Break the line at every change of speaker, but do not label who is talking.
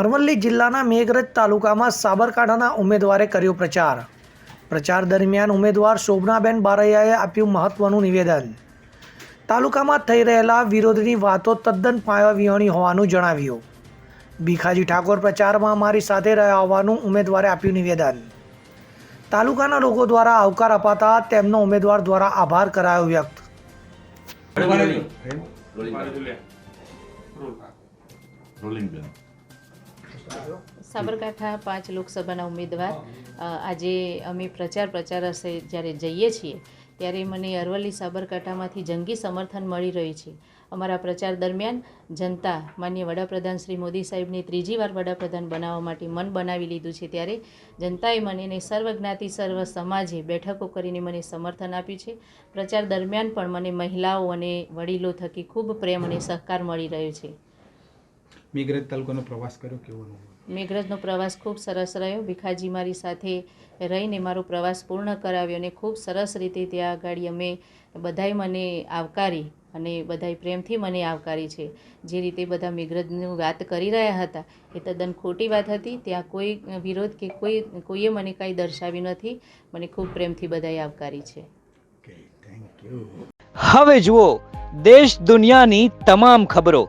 અરવલ્લી જિલ્લાના મેઘરજ તાલુકામાં સાબરકાંઠાના ઉમેદવારે કર્યો પ્રચાર. પ્રચાર દરમિયાન ઉમેદવાર શોભનાબેન બારૈયાએ આપ્યું મહત્વનું નિવેદન. તાલુકામાં થઈ રહેલા વિરોધની વાતો તદ્દન પાયાવિહોણી હોવાનું જણાવ્યું. ભીખાજી ઠાકોર પ્રચારમાં મારી સાથે રહ્યા હોવાનું ઉમેદવારે આપ્યું નિવેદન. તાલુકાના લોકો દ્વારા આવકાર અપાતા તેમનો ઉમેદવાર દ્વારા આભાર કરાયો વ્યક્ત.
રોલિંગ બેન.
સાબરકાંઠા પાંચ લોકસભાના ઉમેદવાર. આજે અમે પ્રચાર પ્રચાર અર્થે જ્યારે જઈએ છીએ, ત્યારે મને અરવલ્લી સાબરકાંઠામાંથી જંગી સમર્થન મળી રહ્યું છે. અમારા પ્રચાર દરમિયાન જનતા, માન્ય વડાપ્રધાન શ્રી મોદી સાહેબને ત્રીજી વાર વડાપ્રધાન બનાવવા માટે મન બનાવી લીધું છે. ત્યારે જનતાએ મને ને સર્વ જ્ઞાતિ સર્વ સમાજે બેઠકો કરીને મને સમર્થન આપ્યું છે. પ્રચાર દરમિયાન પણ મને મહિલાઓ અને વડીલો થકી ખૂબ પ્રેમ અને સહકાર મળી રહ્યો છે.
મેઘરજ તાલુકાનો પ્રવાસ કર્યો કેવો અનુભવ
મેઘરજનો પ્રવાસ ખૂબ સરસ રહ્યો. ભીખાજી મારી સાથે રહીને મારો પ્રવાસ પૂર્ણ કરાવ્યો અને ખૂબ સરસ રીતે ત્યાં આગળ અમે બધાએ મને આવકારી અને બધાએ પ્રેમથી મને આવકારી છે. જે રીતે બધા મેઘરજની વાત કરી રહ્યા હતા એ તદ્દન ખોટી વાત હતી. ત્યાં કોઈ વિરોધ કે કોઈ કોઈએ મને કાંઈ દર્શાવ્યું નથી. મને ખૂબ પ્રેમથી બધાએ આવકારી છે.
ઓકે થેન્ક યુ
હવે જુઓ દેશ દુનિયાની તમામ ખબરો.